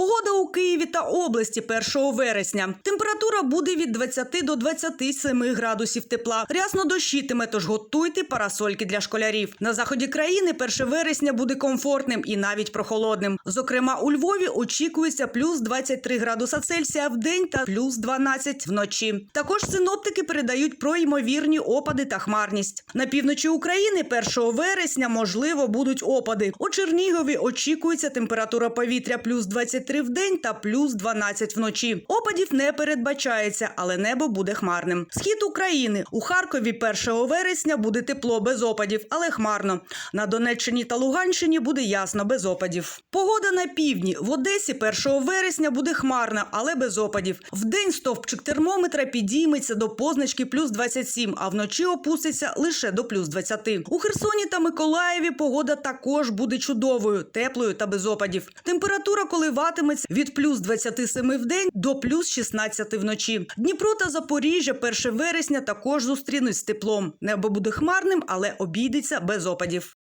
Погода у Києві та області 1 вересня. Температура буде від 20 до 27 градусів тепла. Рясно дощитиме, тож готуйте парасольки для школярів. На заході країни 1 вересня буде комфортним і навіть прохолодним. Зокрема, у Львові очікується плюс 23 градуса Цельсія в день та плюс 12 вночі. Також синоптики передають про ймовірні опади та хмарність. На півночі України 1 вересня можливо будуть опади. У Чернігові очікується температура повітря плюс 23 в день та плюс 12 вночі. Опадів не передбачається, але небо буде хмарним. Схід України у Харкові 1 вересня буде тепло без опадів, але хмарно. На Донеччині та Луганщині буде ясно без опадів. Погода на півдні в Одесі 1 вересня буде хмарна, але без опадів. Вдень стовпчик термометра підійметься до позначки плюс 27, а вночі опуститься лише до плюс 20. У Херсоні та Миколаєві погода також буде чудовою, теплою та без опадів. Температура коливатиметься від плюс 27 в день до плюс 16 вночі. Дніпро та Запоріжжя 1 вересня також зустрінуть з теплом. Небо буде хмарним, але обійдеться без опадів.